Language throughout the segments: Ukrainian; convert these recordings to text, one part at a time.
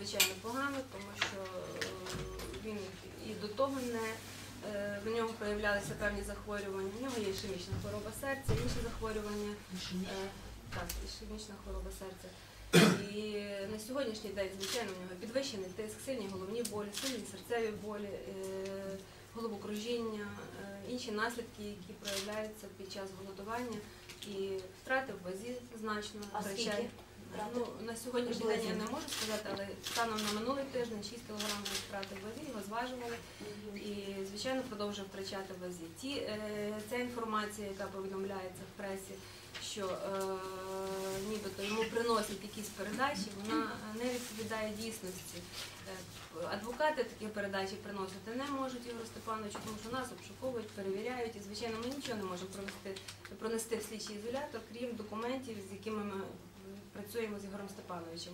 надзвичайно погано, тому що е, він і до того не е, в нього проявлялися певні захворювання. У нього є ішемічна хвороба серця, інші захворювання. Е, Так, ішемічна хвороба серця. І на сьогоднішній день, звичайно, у нього підвищений тиск, сильні головні болі, сильні серцеві болі, головокружіння, інші наслідки, які проявляються під час голодування, і втрати в вазі значно А скільки? Втрати? Ну, на сьогоднішній день я не можу сказати, але станом на минулий тиждень 6 кг в вазі, його зважували і, звичайно, продовжує втрачати вазі. Ті, е, ця інформація, яка повідомляється в пресі, що е, нібито йому приносять якісь передачі, вона не відповідає дійсності. Е, Адвокати такі передачі приносити не можуть Ігору Степановичу, тому що нас обшуковують, перевіряють, і звичайно ми нічого не можемо провести, пронести в слідчий ізолятор, крім документів, з якими ми працюємо з Ігорем Степановичем.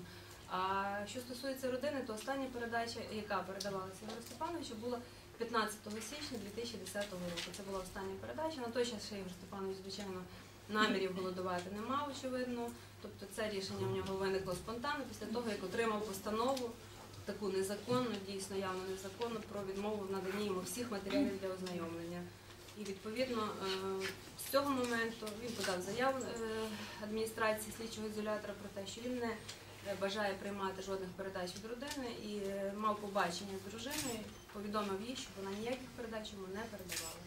А що стосується родини, то остання передача, яка передавалася Ігорю Степановичу, була 15 січня 2010 року. Це була остання передача. На той час ще Ігор Степанович, звичайно, намірів голодувати не мав, очевидно. Тобто це рішення в нього виникло спонтанно після того, як отримав постанову, таку незаконну, дійсно явно незаконну, про відмову в наданні йому всіх матеріалів для ознайомлення. Відповідно е, з цього моменту він подав заяву е, адміністрації слідчого ізолятора про те, що він не бажає приймати жодних передач від родини і е, мав побачення з дружиною, повідомив їй, що вона ніяких передач йому не передавала.